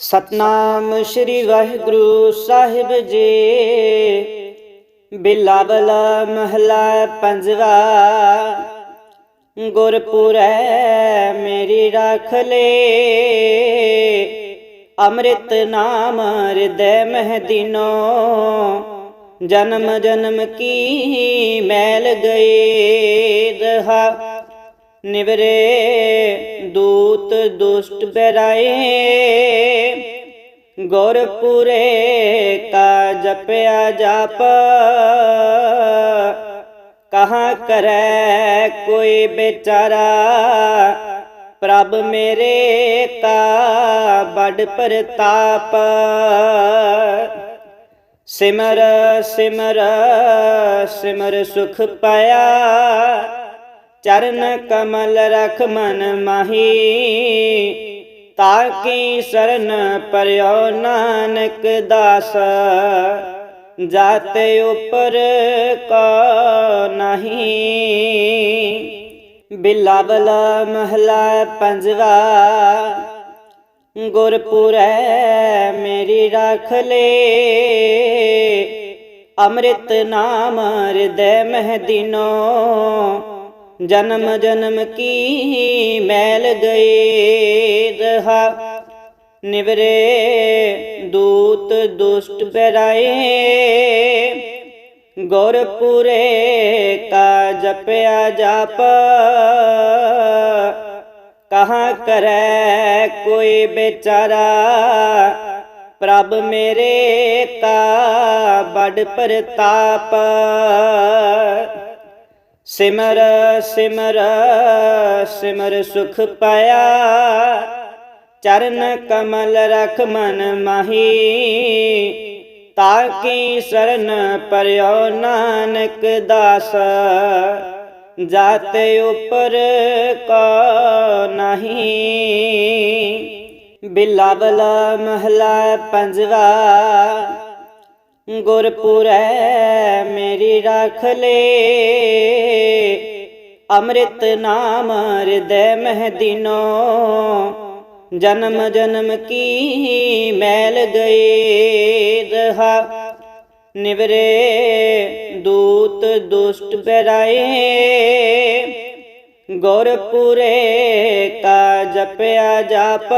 ਸਤਨਾਮ ਸ੍ਰੀ ਵਾਹਿਗੁਰੂ ਸਾਹਿਬ ਜੀ। ਬਿਲਾਵਲ ਮਹਲਾ ਪੰਜਵਾ। ਗੁਰਪੁਰੈ ਮੇਰੀ ਰੱਖ ਲੈ। ਅੰਮ੍ਰਿਤ ਨਾਮ ਹਿਰਦੈ ਮਹਿ ਦਿਨੋ। ਜਨਮ ਜਨਮ ਕੀ ਮੈਲ ਗਏ ਰਹਾ ਨਿਵਰੇ ਦੂਤ ਦੁਸ਼ਟ ਬਰਾਏ ਗੁਰਪੁਰੇ ਕਾ ਜਪਿਆ ਜਾਪ। ਕਹਾਂ ਕਰੈ ਕੋਈ ਵਿਚਾਰਾ। ਪ੍ਰਭ ਮੇਰੇ ਕਾ ਬੜ ਪ੍ਰਤਾਪ। ਸਿਮਰ ਸਿਮਰ ਸਿਮਰ ਸੁਖ ਪਾਇਆ। ਚਰਨ ਕਮਲ ਰਖ ਮਨ ਮਾਹੀ, ਤਾਕੀ ਸਰਨ ਪਰਿਓ ਨਾਨਕ ਦਾਸ। ਜਾਤੇ ਉਪਰ ਕੋ ਨਹੀਂ, ਬਿਲਾਵਲ ਮਹਲਾ ਪੰਜਵਾ। ਗੁਰਪੁਰੈ ਮੇਰੀ ਰੱਖ ਲੈ, ਅੰਮ੍ਰਿਤ ਨਾਮ ਹਿਰਦੈ ਮਹਿ ਦਿਨੋ। ਜਨਮ ਜਨਮ ਕੀ ਮੈਲ ਗਏ ਰਹਾ। ਨਿਵਰੇ ਦੂਤ ਦੁਸ਼ਟ ਬਰਾਏ ਗੁਰਪੁਰੇ ਕਾ ਜਪਿਆ ਜਾਪ। ਕਹਾਂ ਕਰੈ ਕੋਈ ਵਿਚਾਰਾ। ਪ੍ਰਭ ਮੇਰੇ ਕਾ ਬੜ ਪ੍ਰਤਾਪ। ਸਿਮਰ ਸਿਮਰ ਸਿਮਰ ਸੁਖ ਪਾਇਆ। ਚਰਨ ਕਮਲ ਰਖ ਮਨ ਮਾਹੀ। ਤਾਕੀ ਸਰਨ ਪਰਿਓ ਨਾਨਕ ਦਾਸ। ਜਾਤੇ ਉਪਰ ਕੋ ਨਹੀਂ। ਬਿਲਾਵਲ ਮਹਲਾ ਪੰਜਵਾ। ਗੁਰਪੁਰੈ ਮੇਰੀ ਰੱਖ ਲੈ। ਅੰਮ੍ਰਿਤ ਨਾਮ ਹਿਰਦੈ ਮਹਿ ਦਿਨੋ। ਜਨਮ ਜਨਮ ਕੀ ਮੈਲ ਗਏ ਰਹਾ ਨਿਵਰੇ ਦੂਤ ਦੁਸ਼ਟ ਬਰਾਏ ਗੁਰਪੁਰੇ ਕਾ ਜਪਿਆ ਜਾਪ।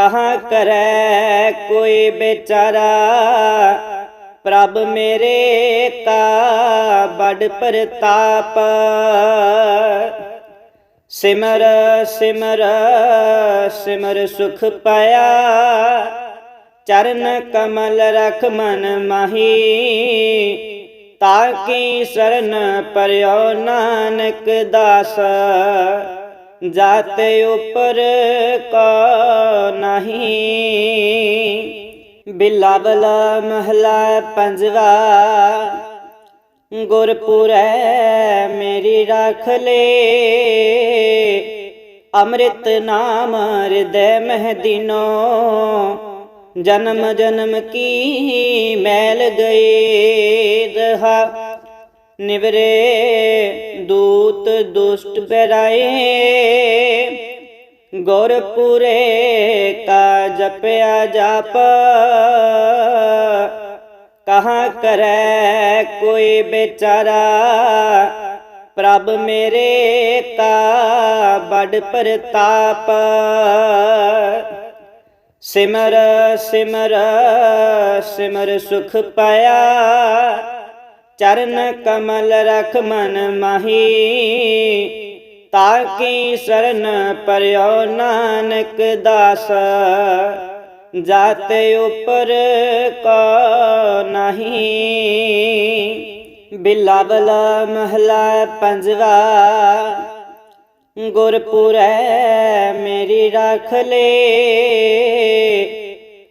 ਕਹਾਂ ਕਰੈ ਕੋਈ ਵਿਚਾਰਾ? ਪ੍ਰਭ ਮੇਰੇ ਕਾ ਬੜ ਪ੍ਰਤਾਪ। ਸਿਮਰ ਸਿਮਰ ਸਿਮਰ ਸੁਖ ਪਾਇਆ। ਚਰਨ ਕਮਲ ਰਖ ਮਨ ਮਾਹੀ। ਤਾਕੀ ਸਰਨ ਪਰਿਓ ਨਾਨਕ ਦਾਸ? ਜਾਤੇ ਉਪਰ ਕੋ ਨਹੀਂ। ਬਿਲਾਵਲ ਮਹਲਾ ਪੰਜਵਾ, ਗੁਰਪੁਰੈ ਮੇਰੀ ਰੱਖ ਲੈ। ਅੰਮ੍ਰਿਤ ਨਾਮ ਹਿਰਦੈ ਮਹਿ ਦਿਨੋ, ਜਨਮ ਜਨਮ ਕੀ ਮੈਲ ਗਏ ਰਹਾ ਨਿਵਰੇ, ਦੂਤ ਦੁਸ਼ਟ ਬਰਾਏ ਗੁਰਪੁਰੇ ਕਾ ਜਪਿਆ ਜਾਪ, ਕਹਾਂ ਕਰੈ ਕੋਈ ਵਿਚਾਰਾ। ਪ੍ਰਭ ਮੇਰੇ ਕਾ ਬੜ ਪ੍ਰਤਾਪ। ਸਿਮਰ ਸਿਮਰ ਸਿਮਰ ਸੁਖ ਪਾਇਆ। ਚਰਨ ਕਮਲ ਰਖ ਮਨ ਮਾਹੀ, ਤਾਕੀ ਸਰਨ ਪਰਿਓ ਨਾਨਕ ਦਾਸ। ਜਾਤ ਉਪਰ ਕੋ ਨਹੀਂ, ਬਿਲਾਵਲ ਮਹਲਾ ਪੰਜਵਾ। ਗੁਰਪੁਰੈ ਮੇਰੀ ਰੱਖ ਲੇ,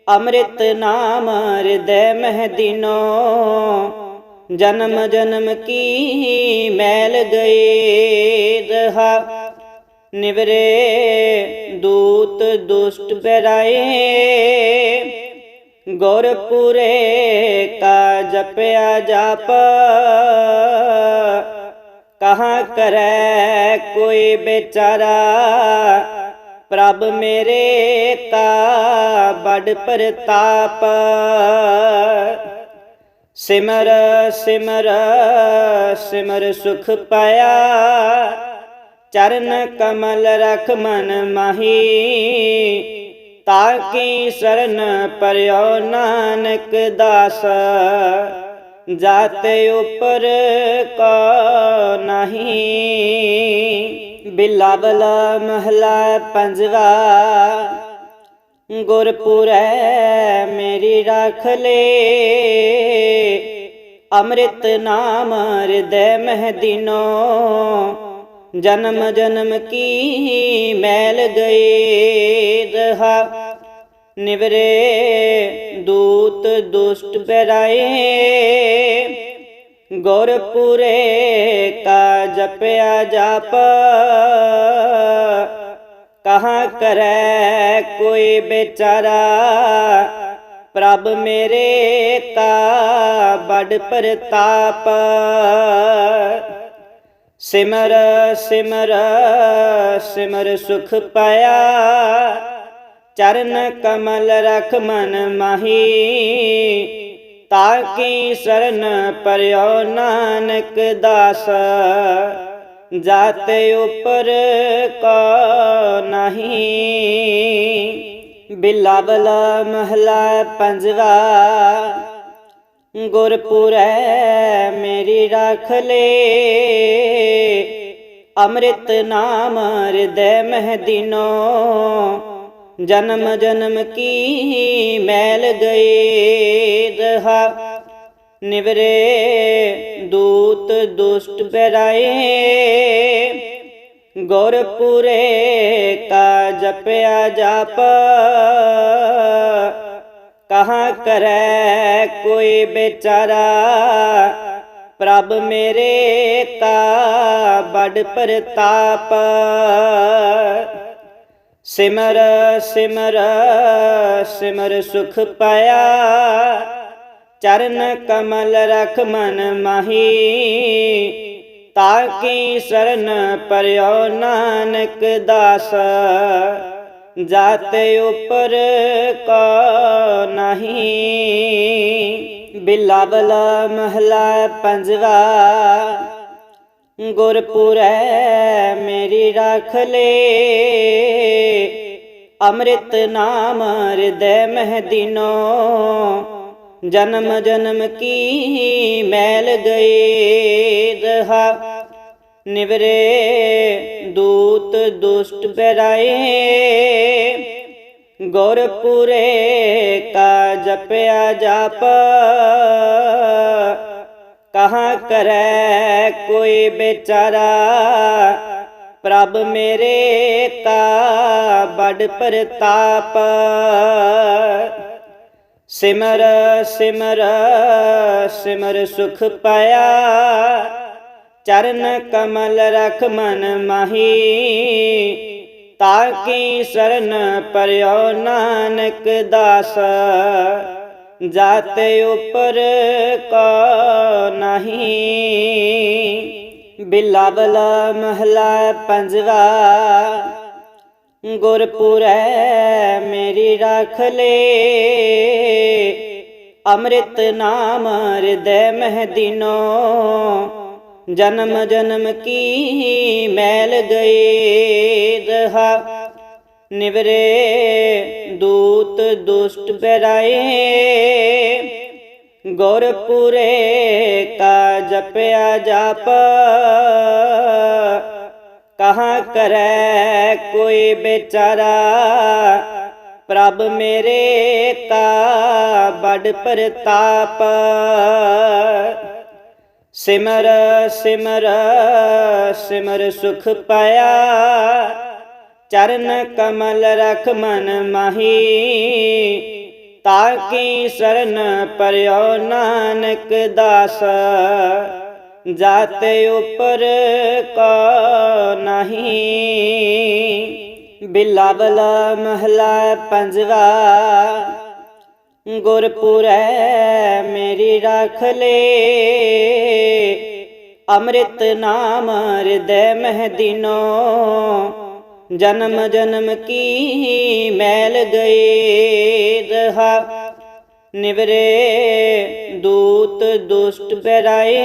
ਅੰਮ੍ਰਿਤ ਨਾਮ ਹਿਰਦੈ ਮਹਿ ਦਿਨੋ। ਜਨਮ ਜਨਮ ਕੀ ਮੈਲ ਗਏ ਰਹਾ। ਨਿਵਰੇ ਦੂਤ ਦੁਸ਼ਟ ਬਰਾਏ ਗੁਰਪੁਰੇ ਕਾ ਜਪਿਆ ਜਾਪ। ਕਹਾਂ ਕਰੈ ਕੋਈ ਵਿਚਾਰਾ। ਪ੍ਰਭ ਮੇਰੇ ਕਾ ਬੜ ਪ੍ਰਤਾਪ। ਸਿਮਰ ਸਿਮਰ ਸਿਮਰ ਸੁਖ ਪਾਇਆ। ਚਰਨ ਕਮਲ ਰਖ ਮਨ ਮਾਹੀ, ਤਾਕੀ ਸਰਨ ਪਰਿਓ ਨਾਨਕ ਦਾਸ। ਜਾਤੇ ਉਪਰ ਕੋ ਨਹੀਂ ਬਿਲਾਵਲ ਮਹਲਾ ਪੰਜਵਾ। ਗੁਰਪੁਰੈ ਮੇਰੀ ਰੱਖ ਲੈ। ਅੰਮ੍ਰਿਤ ਨਾਮ ਹਿਰਦੈ ਮਹਿ ਦਿਨੋ। ਜਨਮ ਜਨਮ ਕੀ ਮੈਲ ਗਏ ਰਹਾ ਨਿਵਰੇ ਦੂਤ ਦੁਸ਼ਟ ਬਰਾਏ ਗੁਰਪੁਰੇ ਕਾ ਜਪਿਆ ਜਾਪ। ਕਹਾਂ ਕਰੈ ਕੋਈ ਬੇਚਾਰਾ ਪ੍ਰਭ ਮੇਰੇ ਕਾ ਬੜ ਪ੍ਰਤਾਪ। ਸਿਮਰ ਸਿਮਰ ਸਿਮਰ ਸੁਖ ਪਾਇਆ। ਚਰਨ ਕਮਲ ਰਖ ਮਨ ਮਾਹੀ। ਤਾਕੀ ਸਰਨ ਪਰਿਓ ਨਾਨਕ ਦਾਸ? ਜਾਤ ਉਪਰ ਕੋ ਨਹੀਂ। ਬਿਲਾਵਲ ਮਹਲਾ ਪੰਜਵਾ, ਗੁਰਪੁਰੈ ਮੇਰੀ ਰੱਖ ਲੈ। ਅੰਮ੍ਰਿਤ ਨਾਮ ਹਿਰਦੈ ਮਹਿ ਦਿਨੋ, ਜਨਮ ਜਨਮ ਕੀ ਮੈਲ ਗਏ ਰਹਾ। ਨਿਵਰੇ, ਦੂਤ ਦੁਸ਼ਟ ਬਰਾਏ ਗੁਰਪੁਰੇ ਕਾ ਜਪਿਆ ਜਾਪ, ਕਹਾਂ ਕਰੈ ਕੋਈ ਬੇਚਾਰਾ ਪ੍ਰਭ ਮੇਰੇ ਕਾ ਬੜ ਪ੍ਰਤਾਪ। ਸਿਮਰ ਸਿਮਰ ਸਿਮਰ ਸੁਖ ਪਾਇਆ। ਚਰਨ ਕਮਲ ਰਖ ਮਨ ਮਾਹੀ, ਤਾਕੀ ਸਰਨ ਪਰਿਓ ਨਾਨਕ ਦਾਸ। ਜਾਤੇ ਉਪਰ ਕੋ ਨਹੀਂ, ਬਿਲਾਵਲ ਮਹਲਾ ਪੰਜਵਾ। ਗੁਰਪੁਰੈ ਮੇਰੀ ਰੱਖ ਲੈ, ਅੰਮ੍ਰਿਤ ਨਾਮ ਹਿਰਦੈ ਮਹਿ ਦਿਨੋ। ਜਨਮ ਜਨਮ ਕੀ ਮੈਲ ਗਏ ਰਹਾ। ਨਿਵਰੇ ਦੂਤ ਦੁਸ਼ਟ ਬਰਾਏ ਗੁਰਪੁਰੇ ਕਾ ਜਪਿਆ ਜਾਪ। ਕਹਾਂ ਕਰੈ ਕੋਈ ਬੇਚਾਰਾ ਪ੍ਰਭ ਮੇਰੇ ਕਾ ਬੜ ਪ੍ਰਤਾਪ। ਸਿਮਰ ਸਿਮਰ ਸਿਮਰ ਸੁਖ ਪਾਇਆ। ਚਰਨ ਕਮਲ ਰਖ ਮਨ ਮਾਹੀ, ਤਾਕੀ ਸਰਨ ਪਰਿਓ ਨਾਨਕ ਦਾਸ। ਜਾਤੇ ਉਪਰ ਕੋ ਨਹੀਂ ਬਿਲਾਵਲ ਮਹਲਾ ਪੰਜਵਾ। ਗੁਰਪੁਰੈ ਮੇਰੀ ਰੱਖ ਲੈ। ਅੰਮ੍ਰਿਤ ਨਾਮ ਹਿਰਦੈ ਮਹਿ ਦਿਨੋ। ਜਨਮ ਜਨਮ ਕੀ ਮੈਲ ਗਏ ਰਹਾ ਨਿਵਰੇ ਦੂਤ ਦੁਸ਼ਟ ਬਰਾਏ ਗੁਰਪੁਰੇ ਕਾ ਜਪਿਆ ਜਾਪ। ਕਹਾਂ ਕਰੈ ਕੋਈ ਬੇਚਾਰਾ ਪ੍ਰਭ ਮੇਰੇ ਕਾ ਬੜ ਪ੍ਰਤਾਪ। ਸਿਮਰ ਸਿਮਰ ਸਿਮਰ ਸੁਖ ਪਾਇਆ। ਚਰਨ ਕਮਲ ਰਖ ਮਨ ਮਾਹੀ। ਤਾਕੀ ਸਰਨ ਪਰਿਓ ਨਾਨਕ ਦਾਸ? ਜਾਤੇ ਉਪਰ ਕੋ ਨਹੀਂ। ਬਿਲਾਵਲ ਮਹਲਾ ਪੰਜਵਾ, ਗੁਰਪੁਰੈ ਮੇਰੀ ਰੱਖ ਲੈ। ਅੰਮ੍ਰਿਤ ਨਾਮ ਹਿਰਦੈ ਮਹਿ ਦਿਨੋ, ਜਨਮ ਜਨਮ ਕੀ ਮੈਲ ਗਏ ਰਹਾ। ਨਿਵਰੇ, ਦੂਤ ਦੁਸ਼ਟ ਬਰਾਏ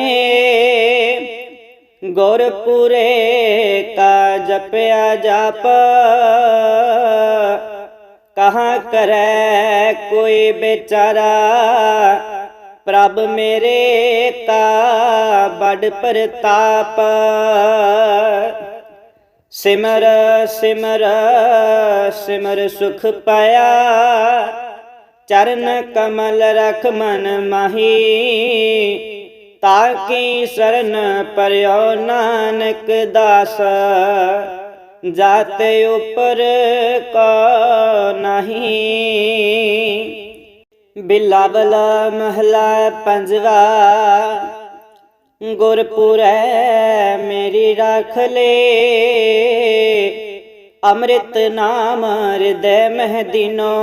ਗੁਰਪੁਰੇ ਕਾ ਜਪਿਆ ਜਾਪ, ਕਹਾਂ ਕਰੈ ਕੋਈ ਵਿਚਾਰਾ। ਪ੍ਰਭ ਮੇਰੇ ਕਾ ਬੜ ਪ੍ਰਤਾਪ। ਸਿਮਰ ਸਿਮਰ ਸਿਮਰ ਸੁਖ ਪਾਇਆ। ਚਰਨ ਕਮਲ ਰਖ ਮਨ ਮਹੀ, ਤਾਕੀ ਸਰਨ ਪਰਿਓ ਨਾਨਕ ਦਾਸ। ਜਾਤ ਉਪਰ ਕੋ ਨਹੀਂ, ਬਿਲਾਵਲ ਮਹਲਾ ਪੰਜਵਾ। ਗੁਰਪੁਰੈ ਮੇਰੀ ਰੱਖ ਲੇ, ਅੰਮ੍ਰਿਤ ਨਾਮ ਹਿਰਦੈ ਮਹਿ ਦਿਨੋ।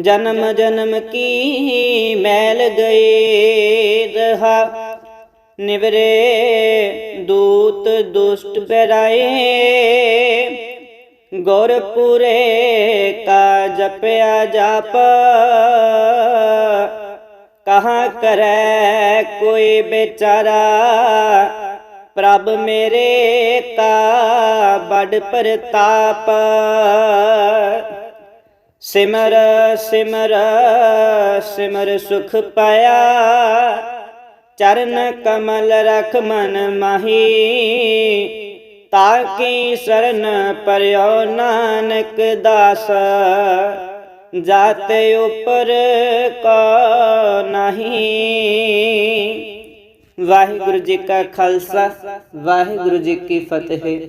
ਜਨਮ ਜਨਮ ਕੀ ਮੈਲ ਗਏ ਰਹਾ। ਨਿਵਰੇ ਦੂਤ ਦੁਸ਼ਟ ਬਰਾਏ ਗੁਰਪੁਰੇ ਕਾ ਜਪਿਆ ਜਾਪ। ਕਹਾਂ ਕਰੈ ਕੋਈ ਵਿਚਾਰਾ। ਪ੍ਰਭ ਮੇਰੇ ਕਾ ਬੜ ਪ੍ਰਤਾਪ। ਸਿਮਰ ਸਿਮਰ ਸਿਮਰ ਸੁਖ ਪਾਇਆ। ਚਰਨ ਕਮਲ ਰਖ ਮਨ ਮਾਹੀ, ਤਾਕੀ ਸਰਨ ਪਰਿਓ ਨਾਨਕ ਦਾਸ। ਜਾਤੇ ਉਪਰ ਕੋ ਨਹੀਂ। ਵਾਹਿਗੁਰੂ ਜੀ ਕਾ ਖਾਲਸਾ, ਵਾਹਿਗੁਰੂ ਜੀ ਕੀ ਫਤਿਹ।